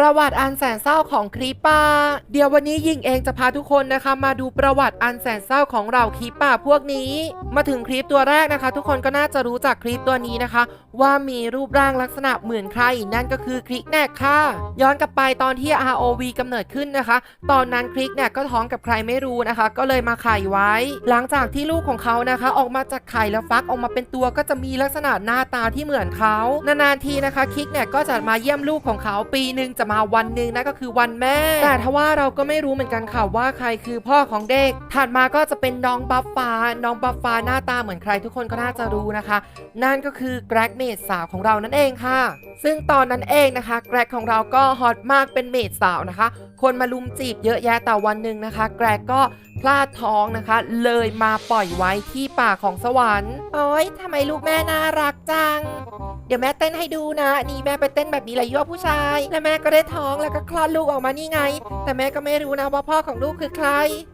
ประวัติอันแสนเศร้าของครีปป่าเดี๋ยววันนี้ยิงเองจะพาทุกคนนะคะ มาดูประวัติอันแสนเศร้าของเราครีปป่าพวกนี้ มาถึงคลิปตัวแรกนะคะ ทุกคนก็น่าจะรู้จักคลิปตัวนี้นะคะ ว่ามีรูปร่างลักษณะเหมือนใคร นั่นก็คือคลิกแนกค่ะ ย้อนกลับไปตอนที่ ROV กำเนิดขึ้นนะคะ ตอนนั้นคลิกเนี่ยก็ท้องกับใครไม่รู้นะคะ ก็เลยมาไข่ไว้ หลังจากที่ลูกของเขานะคะ ออกมาจากไข่แล้วฟักออกมาเป็นตัวก็จะมีลักษณะหน้าตาที่เหมือนเขานานๆทีนะคะคลิกเนี่ยก็จะมาเยี่ยมลูกของเขาปีหนึ่งจะมาวันหนึ่งนั่นก็คือวันแม่ แต่ทว่าเราก็ไม่รู้เหมือนกันค่ะว่าใครคือพ่อของเด็ก ถัดมาก็จะเป็นน้องบัฟฟ้า น้องบัฟฟ้าหน้าตาเหมือนใครทุกคนก็น่าจะรู้นะคะ นั่นก็คือแกรกเมดสาวของเรานั่นเองค่ะ ซึ่งตอนนั้นเองนะคะ แกรกของเราก็ฮอตมากเป็นเมดสาวนะคะ คนมาลุมจีบเยอะแยะแต่วันหนึ่งนะคะ แกรกก็พลาดท้องนะคะ เลยมาปล่อยไว้ที่ป่าของสวรรค์ โอ้ยทำไมลูกแม่น่ารักจัง เดี๋ยวแม่เต้นให้ดูนะ นี่แม่ไปเต้นแบบนี้เลยยั่วผู้ชาย แล้วแม่ก็ได้ท้องแล้วก็คลอดลูกออกมานี่ไง แต่แม่ก็ไม่รู้นะว่าพ่อของลูกคือใคร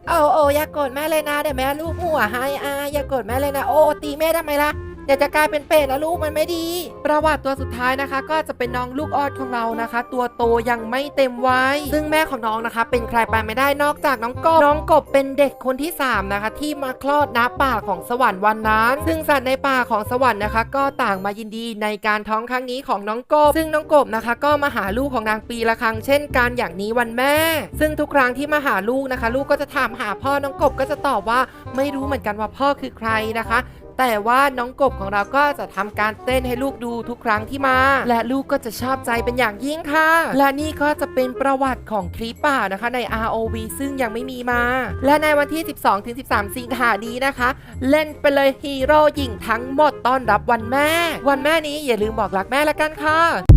โอ้โอ้อย่ากโกรธแม่เลยนะเดี๋ยวแม่ลูกหัวให้อาอย่ากโกรธแม่เลยนะ โอ้ตีแม่ทำไมล่ะ เดี๋ยวจะกลายเป็นเป็ดแล้วลูกมันไม่ดี ประวัติตัวสุดท้ายนะคะ ก็จะเป็นน้องลูกออดของเรานะคะ ตัวโตยังไม่เต็มวัยซึ่งแม่ของน้องนะคะ เป็นใครไปไม่ได้นอกจากน้องกบน้องกบเป็นเด็กคนที่ 3 นะคะ ที่มาคลอดณป่าของสวรรค์วันนั้น ซึ่งสัตว์ในป่าของสวรรค์นะคะ ก็ต่างมายินดีในการท้องครั้งนี้ของน้องกบ ซึ่งน้องกบนะคะ ก็มาหาลูกของนางปีละครั้งเช่นกันอย่างนี้วันแม่ ซึ่งทุกครั้งที่มาหาลูกนะคะ ลูกก็จะถามหาพ่อน้องกบก็จะตอบว่าไม่รู้เหมือนกันว่าพ่อคือใครนะคะ แต่ว่าน้องกบของเราก็จะทำการเต้นให้ลูกดูทุกครั้งที่มา และลูกก็จะชอบใจเป็นอย่างยิ่งค่ะ และนี่ก็จะเป็นประวัติของคลิปป่านะคะใน ROV ซึ่งยังไม่มีมา และในวันที่ 12-13 สิงหานี้นะคะ เล่นไปเลยฮีโร่หญิงทั้งหมดต้อนรับวันแม่ วันแม่นี้อย่าลืมบอกรักแม่ละกันค่ะ